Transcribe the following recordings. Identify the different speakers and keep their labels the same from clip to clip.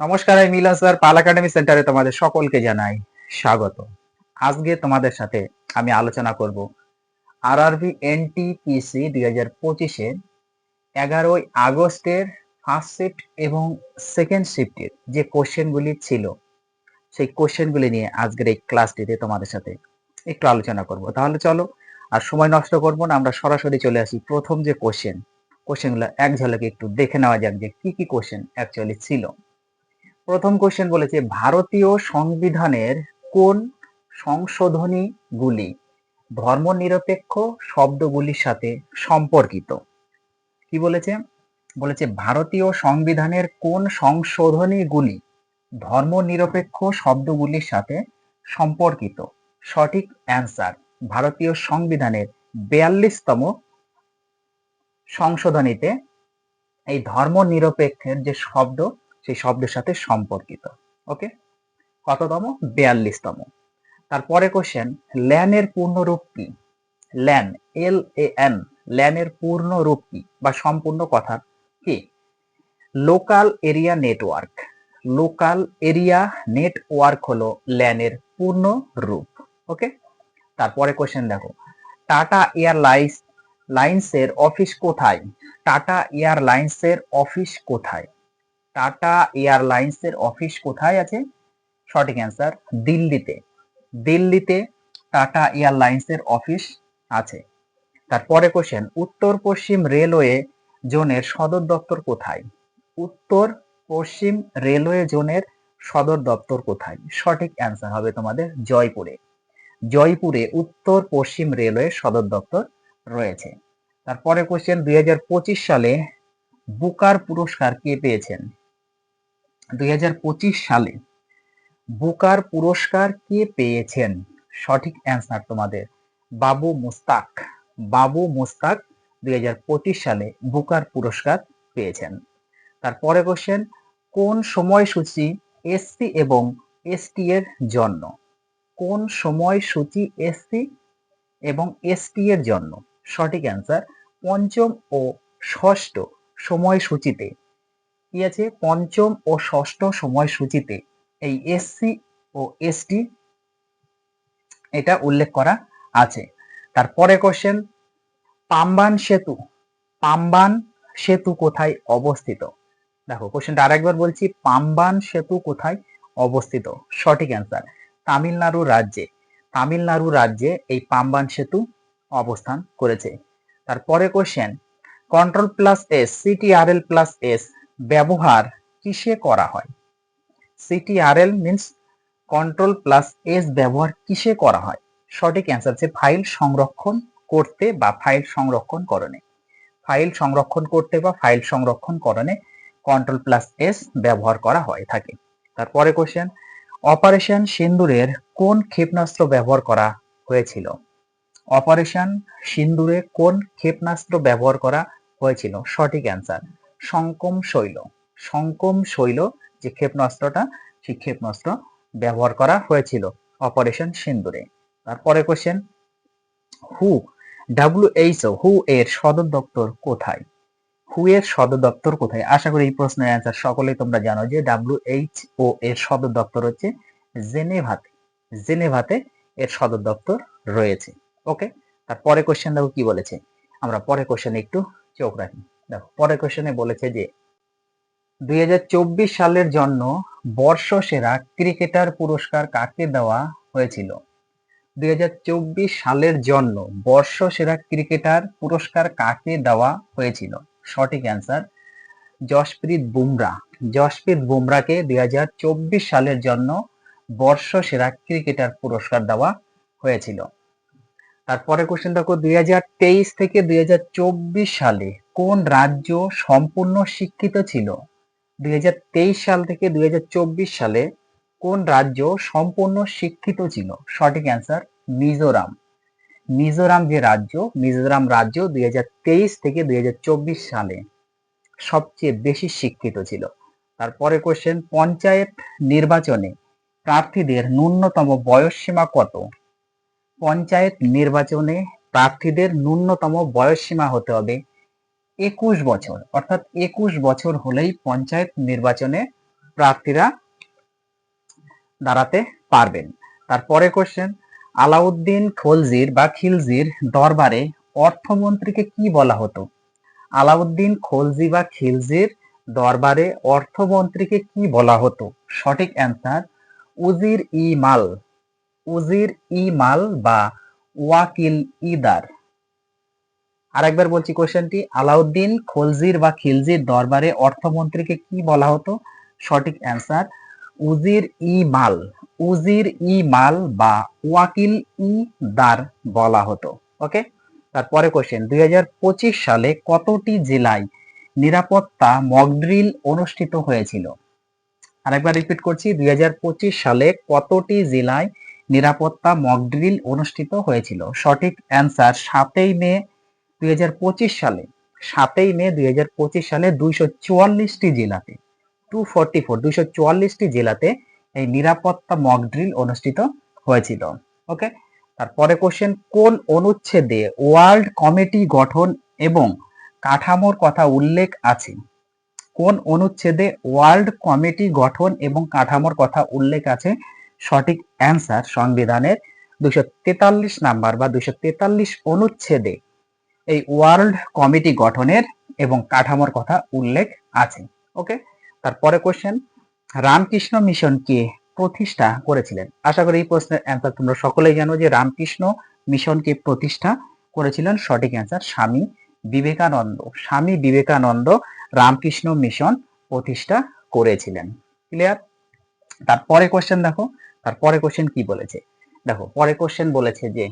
Speaker 1: নমস্কার, আমি মিলন স্যার, পাল একাডেমি সেন্টারে তোমাদের সকলকে জানাই স্বাগত। আজকে তোমাদের সাথে আমি আলোচনা করব আরআরবি এনটিপিসি দুই হাজার পঁচিশে এগারোই আগস্টের ফার্স্ট শিফট এবং সেকেন্ড শিফটের যে কোশ্চেনগুলি ছিল, সেই কোশ্চেনগুলি নিয়ে আজকের এই ক্লাসটিতে তোমাদের সাথে একটু আলোচনা করব। তাহলে চলো, আর সময় নষ্ট করব না, আমরা সরাসরি চলে আসি প্রথম যে কোশ্চেন কোশ্চেনগুলো এক ঝলকে একটু দেখে নেওয়া যাক যে কি কি কোশ্চেন অ্যাকচুয়ালি ছিল। প্রথম কোশ্চেন বলেছে, ভারতীয় সংবিধানের কোন সংশোধনী সংশোধনীগুলি ধর্মনিরপেক্ষ শব্দগুলির সাথে সম্পর্কিত? কি বলেছে? বলেছে, ভারতীয় সংবিধানের কোন সংশোধনী সংশোধনীগুলি ধর্মনিরপেক্ষ শব্দগুলির সাথে সম্পর্কিত? সঠিক অ্যান্সার ভারতীয় সংবিধানের বিয়াল্লিশতম সংশোধনীতে এই ধর্মনিরপেক্ষের যে শব্দ সেই শব্দের সাথে সম্পর্কিত ওকে কততম? বিয়াল্লিশতম। তারপরে কোশ্চেন ল্যানের পূর্ণ রূপ কি? ল্যান এল এ এন ল্যানের পূর্ণ রূপ কি? বা সম্পূর্ণ কথা কি? Local area network. Local area network হলো ল্যানের পূর্ণ রূপ ওকে তারপরে কোশ্চেন দেখো, টাটা এয়ারলাইন্স, লাইন্সের অফিস কোথায়? টাটা এয়ারলাইন্সের অফিস কোথায়? টাটা এয়ারলাইন্সের অফিস কোথায় আছে? সঠিক অ্যান্সার, দিল্লিতে। দিল্লিতে টাটা এয়ারলাইন্সের অফিস আছে। তারপরে কোশ্চেন উত্তর পশ্চিম রেলওয়ে জোনের সদর দপ্তর কোথায়? উত্তর পশ্চিম রেলওয়ে জোনের সদর দপ্তর কোথায়? সঠিক অ্যান্সার হবে তোমাদের জয়পুরে। জয়পুরে উত্তর পশ্চিম রেলওয়ে সদর দপ্তর রয়েছে। তারপরে কোশ্চেন দুই হাজার পঁচিশ সালে বুকার পুরস্কার কে পেয়েছেন? দুই হাজার পঁচিশ সালে বুকার পুরস্কার কে পেয়েছেন? সঠিক অ্যান্সার তোমাদের। বাবু মুস্তাক। বাবু মুস্তাক দুই হাজার পঁচিশ সালে বুকার পুরস্কার পেয়েছেন। তারপরে কোশ্চেন কোন সময়সূচি এসসি এবং এসটি এর জন্য? কোন সময়সূচি এসসি এবং এসটি এর জন্য? সঠিক অ্যান্সার পঞ্চম ও ষষ্ঠ সময়সূচিতে কি আছে পঞ্চম ও ষষ্ঠ সময়সূচিতে। এই এসসি ও এসটি এটা উল্লেখ করা আছে। তারপরে কোশ্চেন পাম্বান সেতু পাম্বান সেতু কোথায় অবস্থিত? দেখো কোশ্চেনটা আরেকবার বলছি, পাম্বান সেতু কোথায় অবস্থিত? সঠিক অ্যান্সার তামিলনাড়ু রাজ্যে। তামিলনাড়ু রাজ্যে এই পাম্বান সেতু অবস্থান করেছে। তারপরে question control plus S CTRL plus S ব্যবহার কিসে করা হয়? CTRL means control plus S ব্যবহার কিসে করা হয়? সঠিক অ্যান্সার হচ্ছে ফাইল সংরক্ষণ করতে বা ফাইল সংরক্ষণ করণে। ফাইল সংরক্ষণ করতে বা ফাইল সংরক্ষণ করণে কন্ট্রোল প্লাস এস ব্যবহার করা হয় থাকে। তারপরে কোশ্চেন অপারেশন সিন্দুরের কোন ক্ষেপণাস্ত্র ব্যবহার করা হয়েছিল? অপারেশন সিন্দুরে কোন ক্ষেপণাস্ত্র ব্যবহার করা হয়েছিল? সঠিক অ্যান্সার সংকম শৈল। সংকম শৈল যে ক্ষেপণাস্ত্রটা, সেই ক্ষেপণাস্ত্র ব্যবহার করা হয়েছিল অপারেশন সিন্দুরে। তারপরে কোশ্চেন হু ডাব্লিউএইচও হু এর সদর দপ্তর কোথায়? হু এর সদর দপ্তর কোথায়? আশা করি এই প্রশ্নের অ্যান্সার সকলেই তোমরা জানো যে ডাব্লিউএইচও এর সদর দপ্তর হচ্ছে জেনেভাতে। জেনেভাতে এর সদর দপ্তর রয়েছে। ওকে তারপরে কোশ্চেন দেখো কি বলেছে? আমরা পরে কোশ্চেনে একটু চোখ রাখি। দেখো, পরের কোশ্চেনে বলেছে যে, দুই হাজার চব্বিশ সালের জন্য বর্ষসেরা ক্রিকেটার পুরস্কার কাকে দেওয়া হয়েছিল? দুই হাজার চব্বিশ সালের জন্য বর্ষসেরা ক্রিকেটার পুরস্কার কাকে দেওয়া হয়েছিল? সঠিক অ্যান্সার জসপ্রীত বুমরা। জসপ্রীত বুমরাকে দুই সালের জন্য বর্ষসেরা ক্রিকেটার পুরস্কার দেওয়া হয়েছিল। তারপরে কোশ্চেন দেখো, দুই হাজার তেইশ থেকে দুই হাজার চব্বিশ সালে কোন রাজ্য সম্পূর্ণ শিক্ষিত ছিল? দুই হাজার তেইশ সাল থেকে দুই হাজার চব্বিশ সালে কোন রাজ্য সম্পূর্ণ শিক্ষিত ছিল? সঠিক অ্যান্সার মিজোরাম। মিজোরাম যে রাজ্য, মিজোরাম রাজ্য দুই হাজার তেইশ থেকে দুই হাজার চব্বিশ সালে সবচেয়ে বেশি শিক্ষিত ছিল। তারপরে কোশ্চেন পঞ্চায়েত নির্বাচনে প্রার্থীদের ন্যূনতম বয়স সীমা কত? পঞ্চায়েত নির্বাচনে প্রার্থীদের ন্যূনতম বয়স সীমা হতে হবে একুশ বছর, অর্থাৎ একুশ বছর হলেই পঞ্চায়েত নির্বাচনে প্রার্থীরা দাঁড়াতে পারবেন। তারপরে কোশ্চেন আলাউদ্দিন খলজির বা খিলজির দরবারে অর্থমন্ত্রীকে কি বলা হতো? আলাউদ্দিন খলজি বা খিলজির দরবারে অর্থমন্ত্রীকে কি বলা হতো? সঠিক অ্যান্সার উজির ই মাল, উজির ই মাল বা ওয়াকিল ইদার। আরেকবার বলছি কোশ্চেনটি আলাউদ্দিন খলজির বা খিলজির দরবারে অর্থমন্ত্রীকে কি বলা হতো? সঠিক অ্যান্সার উজির ই মাল, উজির ই মাল বা ওয়াকিল ই দার বলা হতো ওকে তারপরে কোশ্চেন দুই হাজার পঁচিশ সালে কতটি জেলায় নিরাপত্তা মকড্রিল অনুষ্ঠিত হয়েছিল? আরেকবার রিপিট করছি, দুই হাজার পঁচিশ সালে কতটি জেলায় নিরাপত্তা মকড্রিল অনুষ্ঠিত হয়েছিল? সঠিক অ্যান্সার সাতই মে দুই হাজার পঁচিশ সালে, সাতই মে দুই হাজার পঁচিশ সালে দুইশো চুয়াল্লিশটি জেলাতে টু ফোরটি ফোর দুইশো চুয়াল্লিশটি জেলাতে এই নিরাপত্তা মক ড্রিল অনুষ্ঠিত হয়েছিল। ওকে? তারপরে কোশ্চেন কোন অনুচ্ছেদে ওয়ার্ল্ড কমিটি গঠন এবং কাঠামোর কথা উল্লেখ আছে? কোন অনুচ্ছেদে ওয়ার্ল্ড কমিটি গঠন এবং কাঠামোর কথা উল্লেখ আছে? সঠিক অ্যান্সার সংবিধানের দুশো তেতাল্লিশ নাম্বার বা দুশো তেতাল্লিশ অনুচ্ছেদে এই ওয়ার্ল্ড কমিটি গঠনের এবং কাঠামোর কথা উল্লেখ আছে, ওকে? তারপরে কোশ্চেন রামকৃষ্ণ মিশন কে প্রতিষ্ঠা করেছিলেন? আশা করি এই প্রশ্নের অ্যান্সার তোমরা সকলেই জানো যে রামকৃষ্ণ মিশনকে প্রতিষ্ঠা করেছিলেন। সঠিক অ্যান্সার স্বামী বিবেকানন্দ। স্বামী বিবেকানন্দ রামকৃষ্ণ মিশন প্রতিষ্ঠা করেছিলেন। ক্লিয়ার তারপরে কোশ্চেন দেখো। তারপরে কোশ্চেন কি বলেছে? দেখো, পরে কোশ্চেন বলেছে যে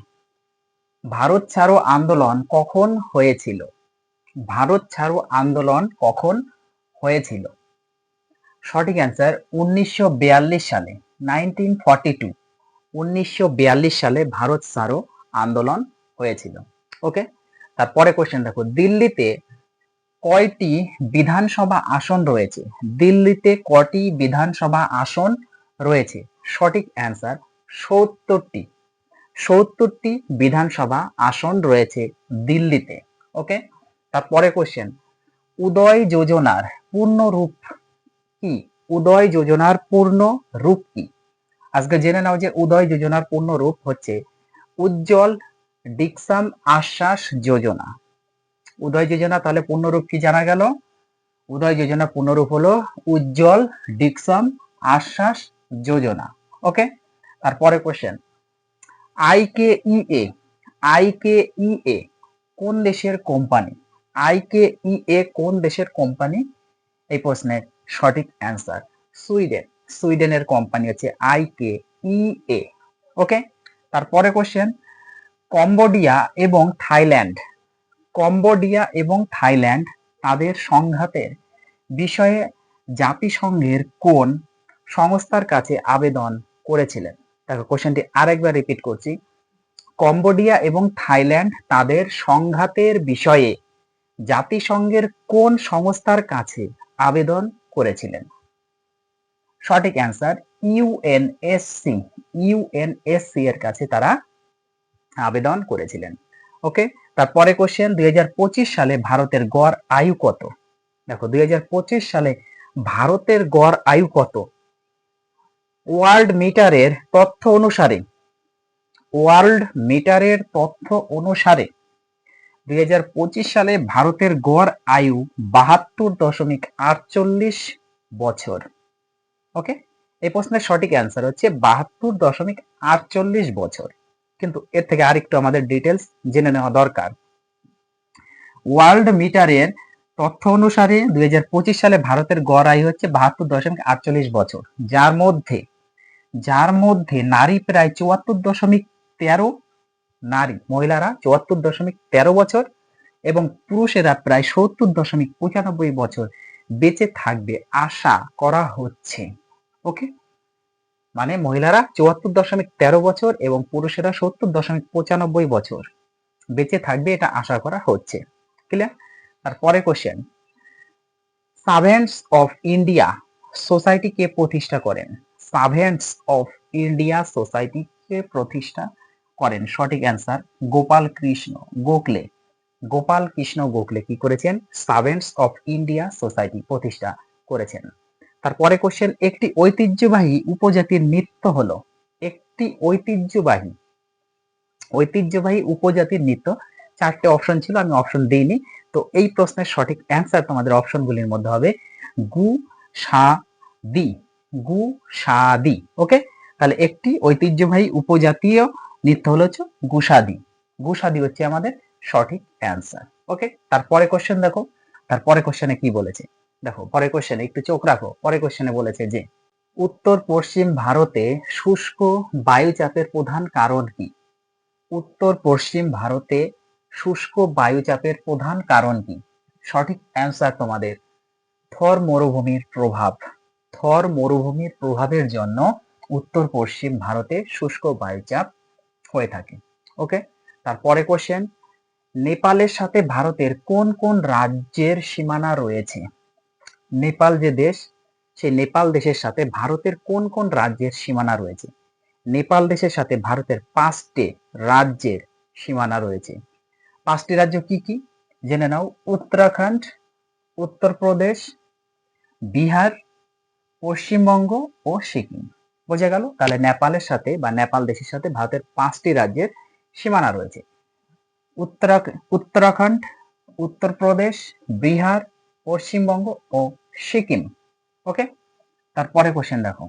Speaker 1: ভারত ছাড়ো আন্দোলন কখন হয়েছিল? ভারত ছাড়ো আন্দোলন কখন হয়েছিল? সঠিক অ্যান্সার উনিশশো সালে নাইনটিন ফর্টি টু উনিশশো সালে ভারত ছাড়ো আন্দোলন হয়েছিল। ওকে তারপরে কোশ্চেন দেখো, দিল্লিতে কয়টি বিধানসভা আসন রয়েছে? দিল্লিতে কটি বিধানসভা আসন রয়েছে? সঠিক অ্যান্সার সত্তরটি। সত্তরটি বিধানসভা আসন রয়েছে দিল্লিতে, ওকে? তারপরে কোশ্চেন উদয় যোজনার পূর্ণ রূপ কি? উদয় যোজনার পূর্ণ রূপ কি? আজকে জেনে নাও যে উদয় যোজনার পূর্ণ রূপ হচ্ছে উজ্জ্বল ডিকসাম আশ্বাস যোজনা। উদয় যোজনা তাহলে পূর্ণরূপ কি জানা গেল? উদয় যোজনা পূর্ণরূপ হলো উজ্জ্বল ডিকসাম আশ্বাস যোজনা, ওকে? তারপরে কোশ্চেন আইকে ইএ আইকে ইএ কোন দেশের কোম্পানি আইকেইএ কোন দেশের কোম্পানি এই প্রশ্নের সঠিক অ্যান্সার সুইডেন। সুইডেনের কোম্পানি হচ্ছে আইকে ইএ ওকে তারপরে কোশ্চেন কম্বোডিয়া এবং থাইল্যান্ড। কম্বোডিয়া এবং থাইল্যান্ড তাদের সংঘাতের বিষয়ে জাতিসংঘের কোন সংস্থার কাছে আবেদন করেছিলেন? দেখো কোশ্চেনটি আরেকবার রিপিট করছি। কম্বোডিয়া এবং থাইল্যান্ড তাদের সংঘাতের বিষয়ে জাতিসংঘের কোন সংস্থার কাছে আবেদন করেছিলেন? সঠিক অ্যান্সার ইউএনএসসি ইউএনএসসি এর কাছে তারা আবেদন করেছিলেন। ওকে তারপরে কোশ্চেন দুই হাজার পঁচিশ সালে ভারতের গড় আয়ু কত? দেখো, দুই হাজার পঁচিশ সালে ভারতের গড় আয়ু কত? ওয়ার্ল্ড মিটারের তথ্য অনুসারে, ওয়ার্ল্ড মিটারের তথ্য অনুসারে দুই হাজার পঁচিশ সালে ভারতের গড় আয়ু বাহাত্তর দশমিক আটচল্লিশ বছর। ওকে? এই প্রশ্নের সঠিক অ্যান্সার হচ্ছে বাহাত্তর দশমিক আটচল্লিশ বছর। কিন্তু এর থেকে আরেকটু আমাদের ডিটেলস জেনে নেওয়া দরকার। ওয়ার্ল্ড মিটারের তথ্য অনুসারে দুই হাজার পঁচিশ সালে ভারতের গড় আয়ু হচ্ছে বাহাত্তর দশমিক আটচল্লিশ বছর। যার মধ্যে যার মধ্যে নারী প্রায় চুয়াত্তর দশমিক তেরো, নারী, মহিলারা চুয়াত্তর দশমিক তেরো বছর এবং পুরুষেরা প্রায় সত্তর দশমিক পঁচানব্বই বছর বেঁচে থাকবে আশা করা হচ্ছে। ওকে? মানে মহিলারা চুয়াত্তর দশমিক তেরো বছর এবং পুরুষেরা সত্তর দশমিক পঁচানব্বই বছর বেঁচে থাকবে এটা আশা করা হচ্ছে। ক্লিয়ার তারপরে question servants of India society কে প্রতিষ্ঠা করেন? সার্ভেন্টস অফ ইন্ডিয়া সোসাইটি কে প্রতিষ্ঠা করেন? সঠিক অ্যান্সার গোপাল কৃষ্ণ গোখলে। গোপাল কৃষ্ণ গোখলে কি করেছেন? সার্ভেন্টস অফ ইন্ডিয়া সোসাইটি প্রতিষ্ঠা করেছেন। তারপরে কোশ্চেন একটি ঐতিহ্যবাহী উপজাতির নৃত্য হলো। একটি ঐতিহ্যবাহী ঐতিহ্যবাহী উপজাতির নৃত্য। চারটে অপশন ছিল, আমি অপশন দিইনি। তো এই প্রশ্নের সঠিক অ্যান্সার তোমাদের অপশনগুলির মধ্যে হবে গু, সা, দি। গু ওকে তাহলে একটি ঐতিহ্যবাহী উপজাতীয় নৃত্য হলো হচ্ছে গুসাদি। গুসাদি হচ্ছে আমাদের সঠিক অ্যান্সার ওকে তারপরে কোশ্চেন দেখো। তারপরে কোশ্চেনে কি বলেছে? দেখো পরে কোশ্চেনে একটু চোখ রাখো। পরে কোশ্চেনে বলেছে যে, উত্তর পশ্চিম ভারতে শুষ্ক বায়ুচাপের প্রধান কারণ কি? উত্তর পশ্চিম ভারতে শুষ্ক বায়ুচাপের প্রধান কারণ কি? সঠিক অ্যান্সার তোমাদের থর মরুভূমির প্রভাব। থর মরুভূমির প্রভাবের জন্য উত্তর পশ্চিম ভারতে শুষ্ক বায়ুচাপ হয়ে থাকে। ওকে তারপরে কোশ্চেন নেপালের সাথে ভারতের কোন কোন রাজ্যের সীমানা রয়েছে? নেপাল যে দেশ, সেই নেপাল দেশের সাথে ভারতের কোন কোন রাজ্যের সীমানা রয়েছে? নেপাল দেশের সাথে ভারতের পাঁচটি রাজ্যের সীমানা রয়েছে। পাঁচটি রাজ্য কি কি? জেনে নাও। উত্তরাখণ্ড, উত্তরপ্রদেশ, বিহার পশ্চিমবঙ্গ ও সিকিম। বোঝা গেল, তাহলে নেপালের সাথে বা নেপাল দেশের সাথে ভারতের পাঁচটি রাজ্যের সীমানা রয়েছে। উত্তরাখণ্ড, উত্তরপ্রদেশ, বিহার, পশ্চিমবঙ্গ ও সিকিম। ওকে? তারপরে কোশ্চেন দেখো।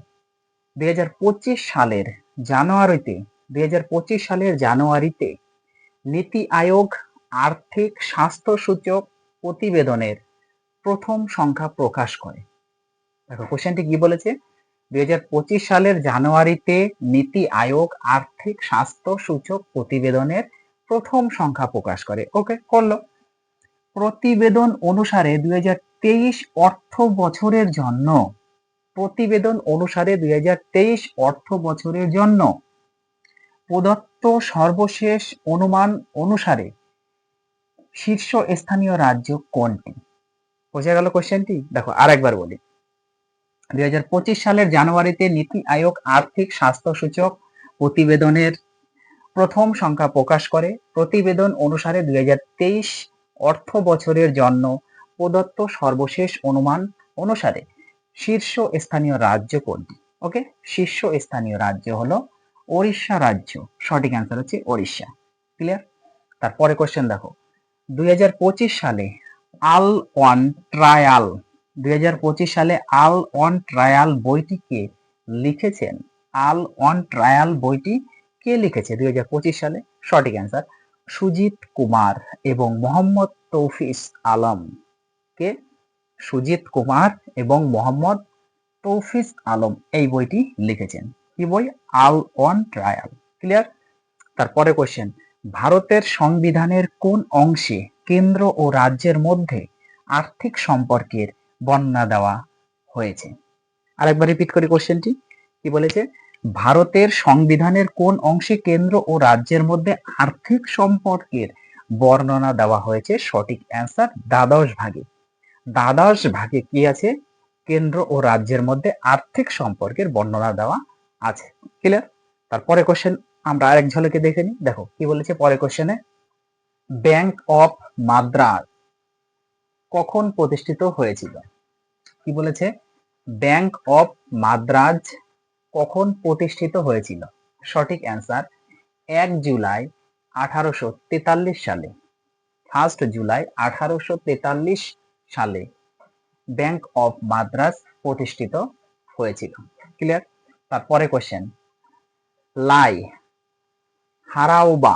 Speaker 1: দুই হাজার পঁচিশ সালের জানুয়ারিতে, দুই হাজার পঁচিশ সালের জানুয়ারিতে নীতি আয়োগ আর্থিক স্বাস্থ্য সূচক প্রতিবেদনের প্রথম সংখ্যা প্রকাশ করে। দেখো কোশ্চেনটি কি বলেছে? দুই হাজার পঁচিশ সালের জানুয়ারিতে নীতি আয়োগ আর্থিক স্বাস্থ্য সূচক প্রতিবেদনের প্রথম সংখ্যা প্রকাশ করে। ওকে করল। প্রতিবেদন অনুসারে দুই হাজার তেইশ অর্থ বছরের জন্য। প্রতিবেদন অনুসারে দুই হাজার তেইশ অর্থ বছরের জন্য। প্রদত্ত সর্বশেষ অনুমান অনুসারে শীর্ষ স্থানীয় রাজ্য কোনটি? বোঝা গেল কোশ্চেনটি দেখো, আরেকবার বলি। পঁচিশ সালের জানুয়ারিতে নীতি আয়োগ আর্থিক স্বাস্থ্য সূচক প্রতিবেদনের প্রথম সংখ্যা প্রকাশ করে। প্রতিবেদন অনুসারে দুই হাজার তেইশ অর্থ বছরের জন্য প্রদত্ত সর্বশেষ অনুমান অনুসারে শীর্ষ স্থানীয় রাজ্য কোনটি? ওকে? শীর্ষ স্থানীয় রাজ্য হলো ওড়িশা রাজ্য। সঠিক অ্যান্সার হচ্ছে ওড়িশা। ক্লিয়ার তারপরে কোশ্চেন দেখো। দুই হাজার পঁচিশ সালে আল ওয়ান ট্রায়াল দুই হাজার পঁচিশ সালে আল অন ট্রায়াল বইটিকে লিখেছেন? আল অন ট্রায়াল বইটি কে লিখেছে দু হাজার পঁচিশ সালে? সঠিক অ্যান্সার সুজিত কুমার এবং মোহাম্মদ তৌফিস আলম। কে? সুজিত কুমার এবং মোহাম্মদ তৌফিস আলম এই বইটি লিখেছেন। কি বই? All on trial. ক্লিয়ার তারপরে কোশ্চেন ভারতের সংবিধানের কোন অংশে কেন্দ্র ও রাজ্যের মধ্যে আর্থিক সম্পর্কের বর্ণনা দেওয়া হয়েছে। আরেকবার রিপিট করি কোশ্চেনটি কি বলেছে? ভারতের সংবিধানের কোন অংশে কেন্দ্র ও রাজ্যের মধ্যে আর্থিক সম্পর্কের বর্ণনা দেওয়া হয়েছে? সঠিক অ্যান্সার দ্বাদশ ভাগে। দ্বাদশ ভাগে কি আছে? কেন্দ্র ও রাজ্যের মধ্যে আর্থিক সম্পর্কের বর্ণনা দেওয়া আছে। ক্লিয়ার তারপরে কোশ্চেন আমরা আরেক ঝলকে দেখে নিই। দেখো, কি বলেছে পরে কোশ্চেনে ব্যাংক অফ মাদ্রাস কখন প্রতিষ্ঠিত হয়েছিল? কি বলেছে? ব্যাংক অফ মাদ্রাজ কখন প্রতিষ্ঠিত হয়েছিল? সঠিক অ্যান্সার এক জুলাই আঠারোশো তেতাল্লিশ সালে। ফার্স্ট জুলাই আঠারোশো তেতাল্লিশ সালে ব্যাংক অফ মাদ্রাজ প্রতিষ্ঠিত হয়েছিল। ক্লিয়ার তারপরে কোশ্চেন লাই হারাওবা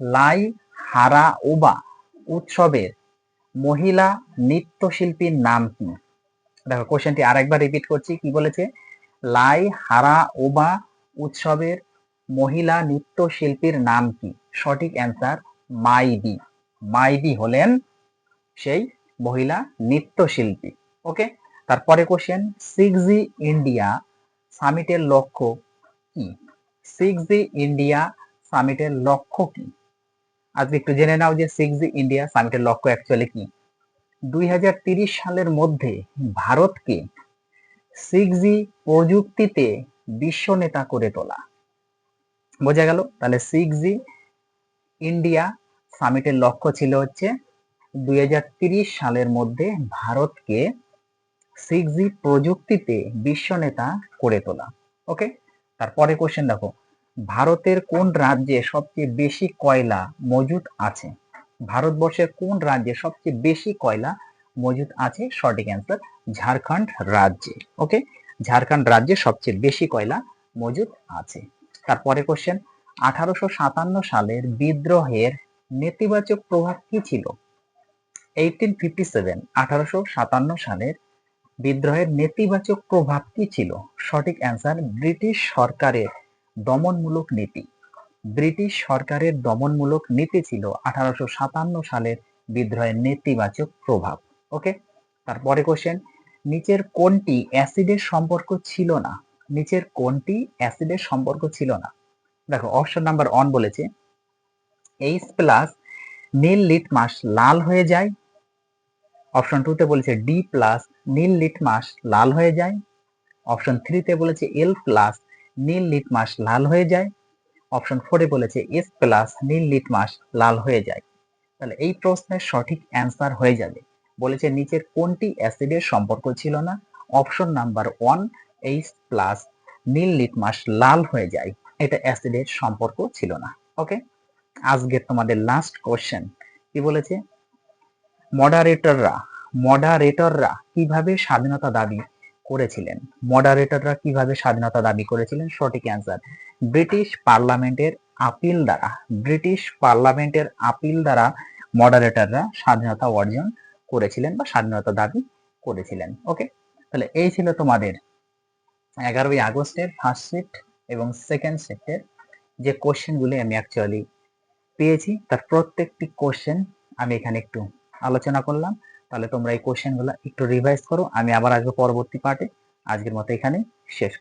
Speaker 1: লাই হারাওবা উৎসবের মহিলা নৃত্যশিল্পীর নাম কি? দেখো কোশ্চেনটি আরেকবার রিপিট করছি, কি বলেছে? লাই, হারা, ওবা উৎসবের মহিলা নৃত্যশিল্পীর নাম কি? সঠিক অ্যান্সার মাইদি। মাইদি হলেন সেই মহিলা নৃত্যশিল্পী। ওকে তারপরে কোশ্চেন সিক্স জি ইন্ডিয়া সামিটের লক্ষ্য কি? সিক্স জি ইন্ডিয়া সামিটের লক্ষ্য কি? আজকে একটু জেনে নাও যে সিক্স ইন্ডিয়া সামিটের লক্ষ্য অ্যাকচুয়ালি কি? দুই সালের মধ্যে ভারতকে সিক্স জি প্রযুক্তিতে বিশ্ব নেতা করে তোলা। বোঝা গেল? তাহলে সিক্স জি ইন্ডিয়া সামিটের লক্ষ্য ছিল হচ্ছে দুই সালের মধ্যে ভারতকে সিক্স জি প্রযুক্তিতে বিশ্ব নেতা করে তোলা। ওকে তারপরে কোশ্চেন দেখো। ভারতের কোন রাজ্যে সবচেয়ে বেশি কয়লা মজুদ আছে? ভারতবর্ষের কোন রাজ্যে সবচেয়ে বেশি কয়লা মজুদ আছে? সঠিক অ্যান্সার ঝাড়খণ্ড রাজ্যে। ওকে ঝাড়খণ্ড রাজ্যে সবচেয়ে বেশি কয়লা মজুদ আছে। তারপরে কোশ্চেন আঠারোশো সাতান্ন সালের বিদ্রোহের নেতিবাচক প্রভাব কি ছিল? এইটিন ফিফটি সেভেন আঠারোশো সাতান্ন সালের বিদ্রোহের নেতিবাচক প্রভাব কি ছিল? সঠিক অ্যান্সার ব্রিটিশ সরকারের দমনমূলক নীতি। ব্রিটিশ সরকারের দমনমূলক নীতি ছিল আঠারোশো সাতান্ন সালের বিদ্রোহের নেতিবাচক প্রভাব। ওকে? তারপরে কোশ্চেন নিচের কোনটি অ্যাসিডের সম্পর্ক ছিল না। নিচের কোনটি অ্যাসিডের সম্পর্ক ছিল না। দেখো অপশন নাম্বার ওয়ান বলেছে এইচ প্লাস নীল লিটমাস লাল হয়ে যায়। অপশন টুতে বলেছে ডি প্লাস নীল লিটমাস লাল হয়ে যায়। অপশন থ্রিতে বলেছে এল প্লাস নীল লিটমাস লাল হয়ে যায়। অপশন ফোরে বলেছে এস প্লাস নীল লিটমাস লাল হয়ে যায়। তাহলে এই প্রশ্নের সঠিক অ্যান্সার হয়ে যাবে। বলেছে, নিচের কোনটি অ্যাসিডের সম্পর্ক ছিল না? Option number one H plus নীল লিটমাস লাল হয়ে যায়। এটা অ্যাসিডের সম্পর্ক ছিল না। ওকে আজকে তোমাদের লাস্ট কোশ্চেন কি বলেছে? মডারেটররা মডারেটররা কীভাবে স্বাধীনতা দাবি করেছিলেন। মডারেটররা কীভাবে স্বাধীনতা দাবি করেছিলেন সঠিক অ্যান্সার ব্রিটিশ পার্লামেন্টের আপিল দ্বারা, ব্রিটিশ পার্লামেন্টের আপিল দ্বারা মডারেটররা স্বাধীনতা অর্জন করেছিলেন বা স্বাধীনতা দাবি করেছিলেন। ওকে তাহলে এই ছিল তোমাদের এগারোই আগস্টের ফার্স্ট শিফট এবং সেকেন্ড শিফটের যে কোশ্চেনগুলি আমি অ্যাকচুয়ালি পেয়েছি। তার প্রত্যেকটি কোশ্চেন আমি এখানে একটু আলোচনা করলাম। তাহলে তোমরা এই কোশ্চেনগুলো একটু রিভাইজ করো, আমি আবার আসব পরবর্তী পার্টে আজকের মতো এখানে শেষ।